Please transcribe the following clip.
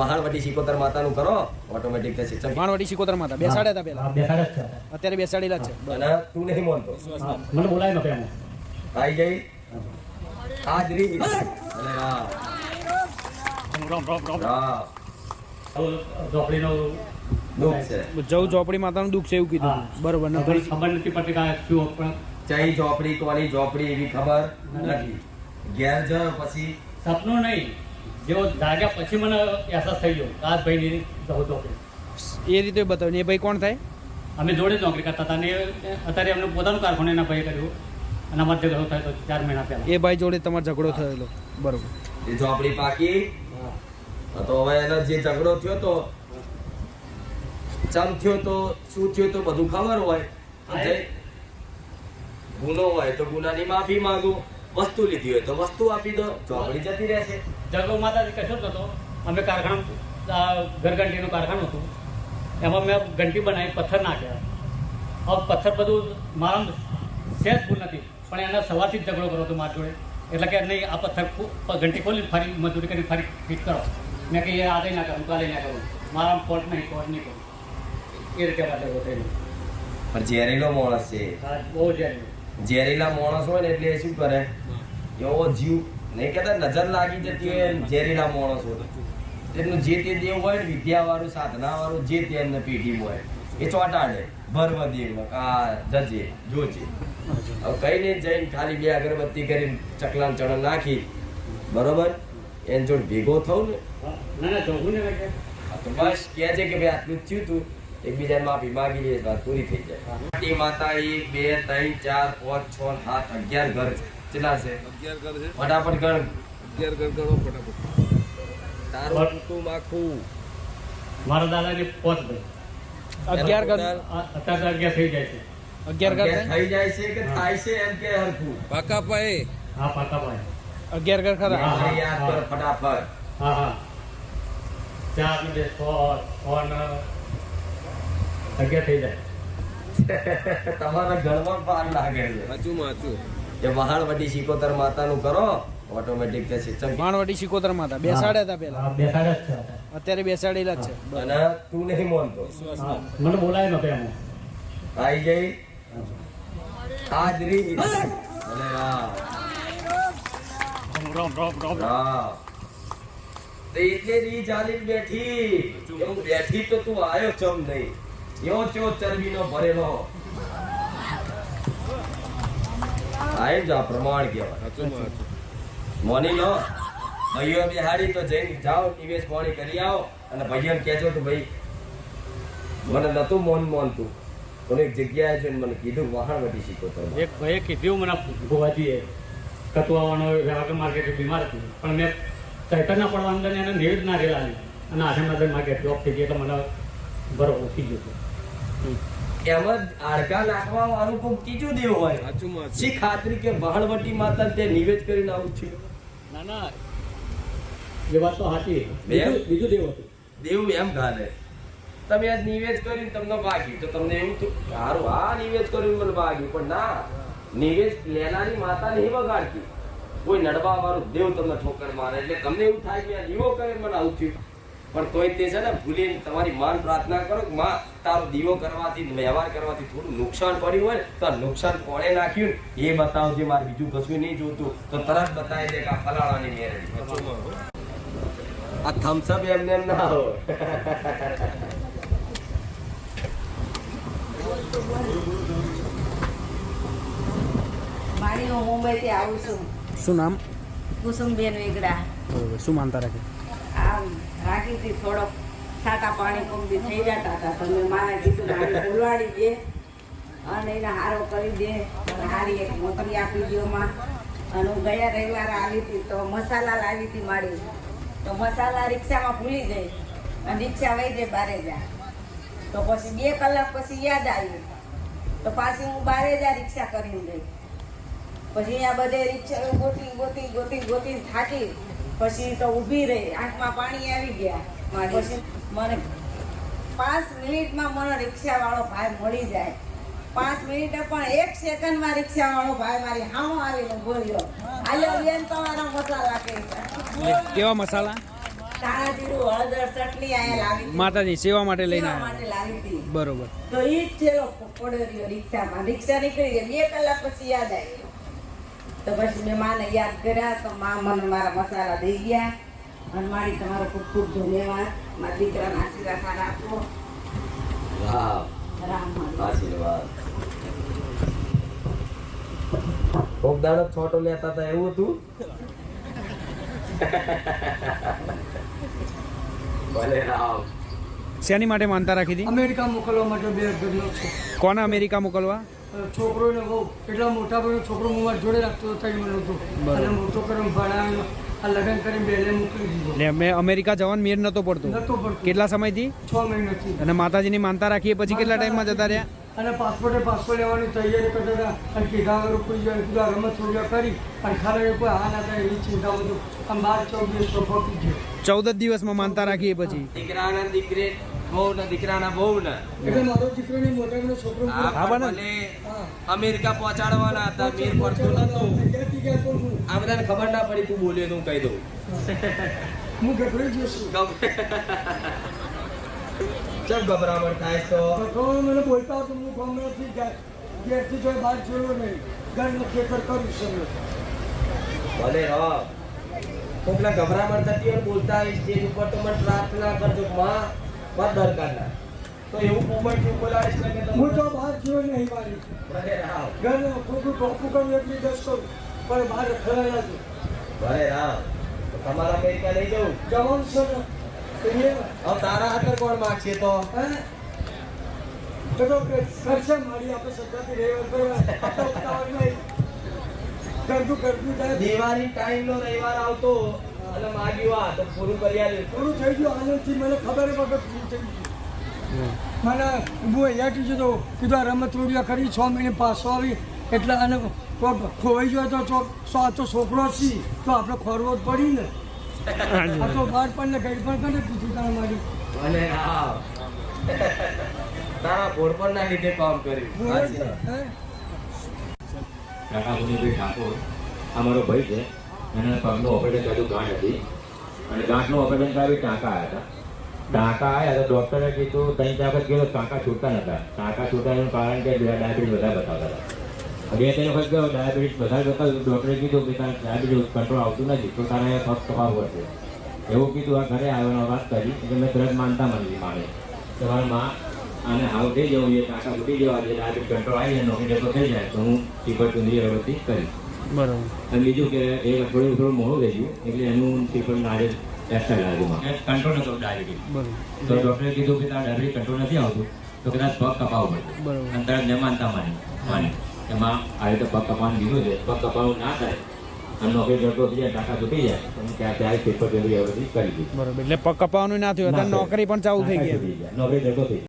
વહાણવટી શિકોતર માતાનું કરો ઓટોમેટિક થશે વહાણવટી શિકોતર માતા. બેસાડ્યા હતા પેલા? બેસાડ્યા બેસાડે છે અત્યારે બેસાડેલા છે. અને તું નહીં માનતો મને બોલાય નતો એમાં આઈ જઈ હાજરી અને હા. રોમ રોમ રોમ હા. ઝોપડીનો દુઃખ છે. જવું ચોપડી માતાનું દુઃખ છે એવું કીધું. બરોબર ને ખબર નથી પડતી કે શું પણ ચઈ ઝોપડી કોની ઝોપડી એવી ખબર નથી. ઘેર પછી સપનું નહીં. જેવો જાગ્યા પછી મને અહેસાસ થઈ ગયો કે આ ભાઈની નોકરી એ રીતે બતાવ્યું. એ ભાઈ કોણ થાય? અમે જોડે જ નોકરી કરતા હતા અને અત્યારે એમને પોતાનું કારખાનું એના ભાઈ કર્યું. અને અમારે ઝઘડો થયો ચાર મહિના પહેલા. એ ભાઈ જોડે તમારો ઝઘડો થયેલો. બરોબર. એ આપણી પાકી. તો હવે એનો જે ઝઘડો થયો તો ચમ થયો તો શું થયો તો બધું ખબર હોય. ગુનો હોય તો ગુનાની માફી માંગો. વસ્તુ લીધી હોય તો વસ્તુ આપી દો. ઝોપડી જતી રહેશે. ઝઘડો માતાજી કશું જ અમે કારખાનું ઘરઘંટીનું કારખાનું હતું. એમાં મેં ઘંટી બનાવી પથ્થર નાખ્યા. હવે પથ્થર બધું મારા સહેજ ભૂલ નથી પણ એના સવારથી જ ઝઘડો કરો હતો મારા જોડે. એટલે કે નહીં આ પથ્થર ઘંટી ખોલી ફરી મજૂરી કરી ફરી ફિટ કરો. મેં કે આ આજે ના કરું કાલે ના કરું મારા ફોલ્ટ નહીં ફોલ્ટ નહીં કરું એ રીતે માટે થયેલો પણ ઝેરીલો માણસ છે. બહુ જ ઝેરીલા માણસ હોય ને એટલે એ શું કરે? એવો જીવ નહીં કહેતા નજર લાગી જતી હોય ઝેરીલા માણસ હોય. એમનું જે તે દેવ હોય ને વિદ્યા વાળું સાધના વાળું જે તે એમને પેઢી હોય એ ચોંટાડે. ભરવ દેવ આ જજે જોજે. હવે કઈ નહીં જઈને ખાલી બે અગરબત્તી કરીને ચકલાન ચણ નાખી. બરોબર? એની જોડે ભેગો થવું ને. બસ કહે છે કે ભાઈ આટલું જ થયું તું. એકબીજાને માફી માગી લઈએ વાત પૂરી થઈ જાય. મોટી માતા એક બે ત્રણ ચાર પાંચ છ સાત અગિયાર ઘર કેટલા છે? અગિયાર ઘર છે. ફટાફટ ગણ અગિયાર ઘર કરો ફટાફટ. તારું કુટુંબ આખું. મારા દાદાની પોત ભાઈ અગિયાર ઘર? અત્યારે અગિયાર થઈ જાય છે. અગિયાર ઘર થઈ જાય છે કે થાય છે એમ કે હરખું? પાકા હા અગિયાર ઘર ખરા? હા. યાદ કર ફટાફટ. હા હા. ચાર ને છ છ અગિયાર થઈ જાય. તમારા ગણમાં પાર લાગે છે. સાચું માચું એ વહાણવટી શિકોતર માતાનું કરો ઓટોમેટિક તે સિસ્ટમ વહાણવટી શિકોતર માતા. બેસાડ્યા હતા પહેલા બેસાડ્યા જ છે અત્યારે. બેસાડેલા જ છે. અને તું નહીં માનતો. મને બોલાય નતો એમ. આઈ જઈ હાજરી. અને હા રોમ રોમ રોમ એટલે રી ચાલી બેઠી. એવું બેઠી તો તું આયો ચમ નહીં? એવો ચો ચરબીનો ભરેલો. આય જ આ પ્રમાણ કહેવાય. મોની લો ભાઈઓ બિહાડી તો જઈને જાઓ, નિવેશ પાણી કરી આવો અને ભાઈઓ કહેજો કે ભાઈ, મને નતું મોન મોનતું. પણ એક જગ્યાએ જઈને મને કીધું, વહાણ વધી શીખો તો એક ભાઈએ કીધું, મને ભોવાજીએ, કતવાવાનો વ્યવહાર માર્કેટ બીમાર હતી. પણ મેં ચૈતન્ય પડવા અંદર એને નિવેદ ના રહેલા અને આજે નદર માર્કેટ બ્લોક થઈ ગઈ, એટલે મને બરોબર થઈ ગયું હતું. એમ જ આડકા નાખવા વાળું કોઈક ત્રીજું દેવ હોય. શી ખાતરી કે વહાણવટી માતા તે નિવેદ કરીને આવું ના ના. એ વાત તો સાચી? બીજું બીજું દેવ હતું. દેવું એમ ગાલે. તમે આજ નિવેદ કરીને તમને વાગ્યું. તો તમને એવું થયું સારું આ નિવેદ કર્યું મને વાગ્યું પણ ના. નિવેદ લેનારી માતા નહીં વગાડતી કોઈ નડવા વાળું દેવ તમને ઠોકર મારે. એટલે તમને એવું થાય કે આ દીવો કરે મને આવું થયું. પણ તોય તે છે ને ભૂલીને તમારી માન પ્રાર્થના કરો કે માં તારો દીવો કરવાથી વ્યવહાર કરવાથી થોડું નુકસાન પડ્યું હોય તો નુકસાન કોણે નાખ્યું એ બતાવજે મારે બીજું કશું નહીં જોતું. તો તરત બતાવી દે કે આ ફલાણાની મેરેજ. આ થમ્સઅપ એમને એમ ના હોય. મારી હું મુંબઈથી આવું છું. શું નામ? કુસુમબેન વેગડા. બરોબર શું માનતા રાખે? આમ હતી થોડોક સાટા પાણી કુંભી થઈ જતા હતા. તો મેં માને કીધું મારી બોલવાડી દે અને એને હારો કરી દે. હારી એક નોકરી આપી દો માં. અને હું ગયા રવિવારે આવી હતી તો મસાલા લાવી હતી મારી. તો મસાલા રિક્ષામાં ભૂલી ગઈ અને રિક્ષા વહી જાય બારે જા તો પછી બે કલાક પછી યાદ આવ્યું તો પાછી હું બારે જા રિક્ષા કરીને ગઈ. પછી અહીંયા બધે રિક્ષા ગોતી ગોતી ગોતી ગોતી થાકી. પછી તો ઊભી રહી આંખમાં પાણી આવી ગયા. મારી પછી મને પાંચ મિનિટમાં મને રિક્ષાવાળો ભાઈ મળી જાય. પાંચ મિનિટે પણ એક સેકન્ડમાં રિક્ષાવાળો ભાઈ મારી હામો આવીને બોલ્યો આલ્યો બેન તમારા મસાલા કઈ કેવા મસાલા? ધાણા હળદર ચટણી આયા માતાજી સેવા માટે લઈને બરોબર. તો એ જ પડ્યો રિક્ષામાં. રિક્ષા નીકળી ગઈ. બે કલાક પછી યાદ આવી. તો પછી મેં માને યાદ કર્યા તો મા મને મારા મસાલા દઈ ગયા અને મારી તમારો ખૂબ ખૂબ ધન્યવાદ. મારા દીકરાના આશીર્વાદ આપો. કોક દાડો છોટો લેતા હતા એવું હતું? ભલે રામ. શેની માટે માનતા રાખી હતી? અમેરિકા મોકલવા માટે બે કોને અમેરિકા મોકલવા? છોકરો ને બહુ એટલા મોટા ભાઈનો છોકરો હું મારા જોડે રાખતો હતો ત્રણ હતો અને મોટો કરીને ભણાવ્યો આ લગ્ન કરીને બેલે મોકલી દીધો. ને મેં અમેરિકા જવાનું મેર નતો પડતો. નતો પડતો. કેટલા સમયથી? છ મહિનાથી. અને માતાજીની માનતા રાખીએ પછી કેટલા ટાઈમમાં જતા રહ્યા? અને પાસપોર્ટે પાસપોર્ટ લેવાની તૈયારી કરતા હતા. અને કીધા વગર કોઈ જાય કીધું રમત થોડી કરી. અને ખાલી કોઈ હા ના થાય એવી ચિંતા બધું આમ બાર ચૌદ દિવસ તો પહોંચી ગયો. ચૌદ દિવસમાં માનતા રાખીએ પછી. દીકરાના દીકરી બહુ ને દીકરાના બહુ ને એટલે મારો દીકરો ને મોટા છોકરો હા, ભલે અમેરિકા પહોંચાડવાના હતા મેર પડતું નતું. ત્યાંથી ગયા તો હું. આ બધાને ખબર ના પડી તું બોલ્યો તો હું કહી દઉં. હું ગભરાઈ ગયો છું. ચમ ગભરામણ થાય તો. તો મને બોલતા હતો હું ગામડાથી ગયા ઘેરથી જો બહાર જોયો નહીં. ઘરનું ખેતર કરું છું ભલે રહો કોકના ગભરામણ થતી હોય બોલતા હોય સ્ટેજ ઉપર તો મને પ્રાર્થના કરજો. માં બસ દરકાર તો એવું મુંબઈ તું બોલાવીશ છે કે હું તો બહાર જોયો નહીં મારી. ભલે રામ ઘરે ખોટું ટોપું કરું એટલી દસ કરું પણ બહાર ખરેલા છું. ભલે રામ તો તમારા અમેરિકા લઈ જવું? જવાનું છે ને. હવે તારા હાથે કોણ માગશે તો? હે? તો કરશે મારી આપણે સત્તાથી રહેવા નહીં. કરતું કરતું જાય. દિવાળી ટાઈમ નો રવિવાર આવતો. અને માગ્યું આ તો પૂરું કરી આલ્યું પૂરું થઈ ગયું આનંદથી મને ખબર પૂરું થઈ ગયું. મને હું અહીંયાથી જતો કીધું આ રમત રોડિયા કરી છ મહિને પાછો આવી. એટલે અને ખોવાઈ ગયો તો ચોક તો છોકરો છી. તો આપણે ખોરવો જ પડી ને. આ તો બહાર પણ ને ગઈ પણ કરે કીધું તારે મારી તારા લીધે કામ કર્યું. હે? કાકા ગુનીભાઈ ઠાકોર. આ ભાઈ છે. એને પગનું ઓપરેશન કર્યું ગાંઠ હતી. અને ગાંઠનું ઓપરેશન કરાવી ટાંકા આવ્યા હતા. ટાંકા આવ્યા તો ડૉક્ટરે કીધું ત્રણ ચાર વખત ગયો ટાંકા છૂટતા નતા. ટાંકા છૂટવાનું કારણ કે ડાયાબિટીસ વધારે બતાવતા હતા. બે ત્રણ વખત ગયો ડાયાબિટીસ વધારે બતાવ્યું ડૉક્ટરે કીધું કે તારે ડાયાબિટીસ કંટ્રોલ આવતું નથી તો તારે ફક્ત કપાવવું પડશે એવું કીધું આ ઘરે આવ્યો વાત કરી એટલે મેં તરત માનતા માની માને. તમારા માં આને હાવ થઈ જવું એ ટાંકા ફૂટી જવા જે ડાયાબિટીસ કંટ્રોલ આવી જાય નોકરી જતો થઈ જાય તો હું ટીપર ચુંદી અગરબત્તી કરી બરોબર. અને બીજું કે એ થોડું થોડું મોડું થઈ ગયું એટલે એનું ટ્રીટમેન્ટ આજે એક્સ્ટ્રા ગાડીમાં કંટ્રોલ નતો ડાયાબિટીસ તો ડૉક્ટરે કીધું કે તારા ડાયાબિટીસ કંટ્રોલ નથી આવતું તો કદાચ પગ કપાવવો પડશે. બરોબર. અને તારા મેં માનતા માની માની એમાં આ રીતે પગ કપાવવાનું કીધું છે પગ કપાવવું ના થાય અને નોકરી જતો થઈ જાય ટાંકા તૂટી જાય ત્યાં ત્યારે કરી દીધી. બરોબર. એટલે પગ કપાવવાનું ના થયું નોકરી પણ ચાલુ થઈ ગઈ. નોકરી જતો થઈ